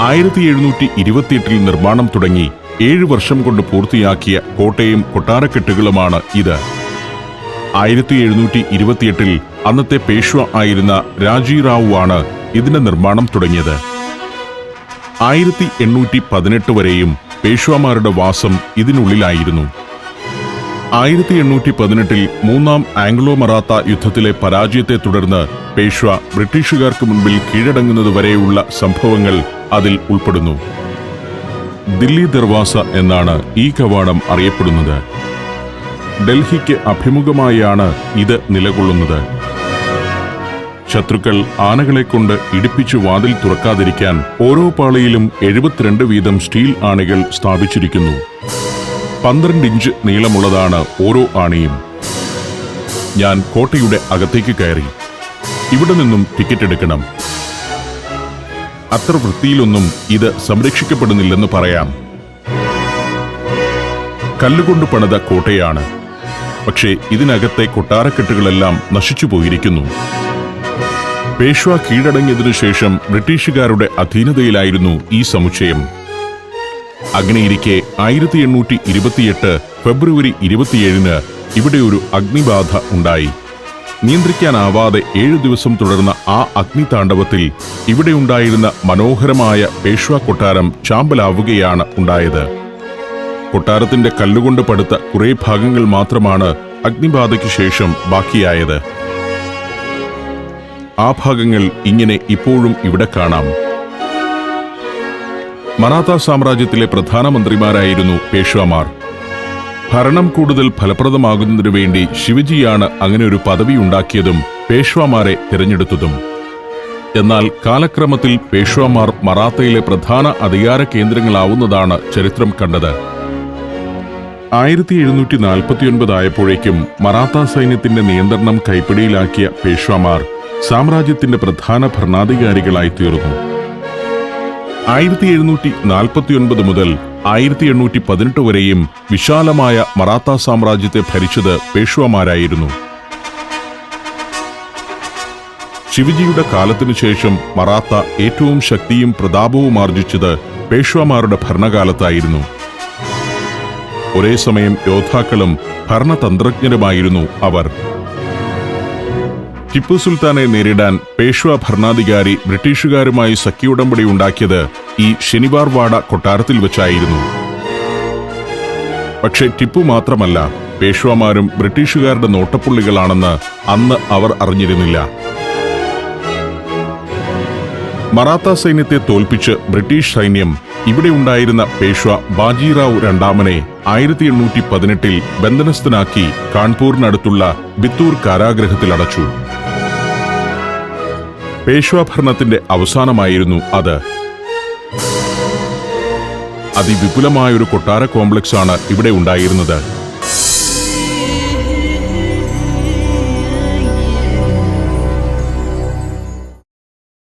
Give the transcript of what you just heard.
ആയിരത്തി എഴുന്നൂറ്റി ഇരുപത്തിയെട്ടിൽ നിർമ്മാണം തുടങ്ങി ഏഴ് വർഷം കൊണ്ട് പൂർത്തിയാക്കിയ കോട്ടയും കൊട്ടാരക്കെട്ടുകളുമാണ് ഇത്. ആയിരത്തി എഴുന്നൂറ്റി ഇരുപത്തിയെട്ടിൽ അന്നത്തെ പേഷ്വ ആയിരുന്ന രാജി റാവു ആണ് ഇതിന്റെ നിർമ്മാണം തുടങ്ങിയത്. ആയിരത്തി എണ്ണൂറ്റി പതിനെട്ട് വരെയും പേഷ്വാമാരുടെ വാസം ഇതിനുള്ളിലായിരുന്നു. ആയിരത്തി എണ്ണൂറ്റി പതിനെട്ടിൽ മൂന്നാം ആംഗ്ലോ മറാത്ത യുദ്ധത്തിലെ പരാജയത്തെ തുടർന്ന് പേഷ്വ ബ്രിട്ടീഷുകാർക്ക് മുൻപിൽ കീഴടങ്ങുന്നത് വരെയുള്ള സംഭവങ്ങൾ അതിൽ ഉൾപ്പെടുന്നു. ദില്ലി ദർവാസ എന്നാണ് ഈ കവാടം അറിയപ്പെടുന്നത്. ഡൽഹിക്ക് അഭിമുഖമായാണ് ഇത് നിലകൊള്ളുന്നത്. ശത്രുക്കൾ ആനകളെ കൊണ്ട് ഇടിപ്പിച്ചു വാതിൽ തുറക്കാതിരിക്കാൻ ഓരോ പാളിയിലും എഴുപത്തിരണ്ട് വീതം സ്റ്റീൽ ആണികൾ സ്ഥാപിച്ചിരിക്കുന്നു. പന്ത്രണ്ട് ഇഞ്ച് നീളമുള്ളതാണ് ഓരോ ആണിയും. ഞാൻ കോട്ടയുടെ അകത്തേക്ക് കയറി. ഇവിടെ നിന്നും ടിക്കറ്റ് എടുക്കണം. അത്ര വൃത്തിയിലൊന്നും ഇത് സംരക്ഷിക്കപ്പെടുന്നില്ലെന്ന് പറയാം. കല്ലുകൊണ്ട് പണിത കോട്ടയാണ്. പക്ഷേ ഇതിനകത്തെ കൊട്ടാരക്കെട്ടുകളെല്ലാം നശിച്ചു പോയിരിക്കുന്നു. പേഷ്വ കീഴടങ്ങിയതിനു ശേഷം ബ്രിട്ടീഷുകാരുടെ അധീനതയിലായിരുന്നു ഈ സമുച്ചയം. അഗ്നിയിരിക്കെ ആയിരത്തി എണ്ണൂറ്റി ഇരുപത്തിയെട്ട് ഫെബ്രുവരി ഇരുപത്തിയേഴിന് ഇവിടെ ഒരു അഗ്നിബാധ ഉണ്ടായി. നിയന്ത്രിക്കാനാവാതെ ഏഴു ദിവസം തുടർന്ന ആ അഗ്നിതാണ്ഡവത്തിൽ ഇവിടെ ഉണ്ടായിരുന്ന മനോഹരമായ പേഷ്വ കൊട്ടാരം ചാമ്പലാവുകയാണ് ഉണ്ടായത്. കൊട്ടാരത്തിന്റെ കല്ലുകൊണ്ട് പടുത്ത കുറെ ഭാഗങ്ങൾ മാത്രമാണ് അഗ്നിബാധയ്ക്ക് ശേഷം ബാക്കിയായത്. ആ ഭാഗങ്ങൾ ഇങ്ങനെ ഇപ്പോഴും ഇവിടെ കാണാം. മറാത്ത സാമ്രാജ്യത്തിലെ പ്രധാനമന്ത്രിമാരായിരുന്നു പേഷ്വാമാർ. ഭരണം കൂടുതൽ ഫലപ്രദമാകുന്നതിനു വേണ്ടി ശിവജിയാണ് അങ്ങനെ ഒരു പദവി ഉണ്ടാക്കിയതും പേഷ്വാമാരെ തിരഞ്ഞെടുത്തതും. എന്നാൽ കാലക്രമത്തിൽ പേഷ്വാമാർ മറാത്തയിലെ പ്രധാന അധികാര കേന്ദ്രങ്ങളാവുന്നതാണ് ചരിത്രം കണ്ടത്. ആയിരത്തി എഴുന്നൂറ്റി നാൽപ്പത്തിയൊൻപത് ആയപ്പോഴേക്കും മറാത്ത സൈന്യത്തിന്റെ നിയന്ത്രണം കൈപ്പിടിയിലാക്കിയ പേഷ്വാമാർ സാമ്രാജ്യത്തിന്റെ പ്രധാന ഭരണാധികാരികളായി തീർന്നു. ആയിരത്തി എഴുന്നൂറ്റി നാൽപ്പത്തിയൊൻപത് മുതൽ ആയിരത്തി എണ്ണൂറ്റി പതിനെട്ട് വരെയും വിശാലമായ മറാത്ത സാമ്രാജ്യത്തെ ഭരിച്ചത് പേഷ്വമാരായിരുന്നു. ശിവജിയുടെ കാലത്തിനു ശേഷം മറാത്ത ഏറ്റവും ശക്തിയും പ്രതാപവും ആർജിച്ചത് പേഷ്വമാരുടെ ഭരണകാലത്തായിരുന്നു. ഒരേ സമയം യോദ്ധാക്കളും ഭരണതന്ത്രജ്ഞരുമായിരുന്നു അവർ. ടിപ്പു സുൽത്താനെ നേരിടാൻ പേഷ്വ ഭരണാധികാരി ബ്രിട്ടീഷുകാരുമായി സഖ്യുടമ്പടി ഉണ്ടാക്കിയത് ഈ ശനിവാർവാഡ കൊട്ടാരത്തിൽ വെച്ചായിരുന്നു. പക്ഷേ ടിപ്പു മാത്രമല്ല പേഷ്വാമാരും ബ്രിട്ടീഷുകാരുടെ നോട്ടപ്പുള്ളികളാണെന്ന് അന്ന് അവർ അറിഞ്ഞിരുന്നില്ല. മറാത്ത സൈന്യത്തെ തോൽപ്പിച്ച് ബ്രിട്ടീഷ് സൈന്യം ഇവിടെ ഉണ്ടായിരുന്ന പേഷ്വ ബാജിറാവു രണ്ടാമനെ ആയിരത്തി എണ്ണൂറ്റി പതിനെട്ടിൽ ബന്ധനസ്ഥനാക്കി കാൺപൂരിനടുത്തുള്ള ബിത്തൂർ കാരാഗ്രഹത്തിൽ അടച്ചു. പേഷ്വാ ഭരണത്തിന്റെ അവസാനമായിരുന്നു അത്. അതിവിപുലമായൊരു കൊട്ടാര കോംപ്ലക്സ് ആണ് ഇവിടെ ഉണ്ടായിരുന്നത്.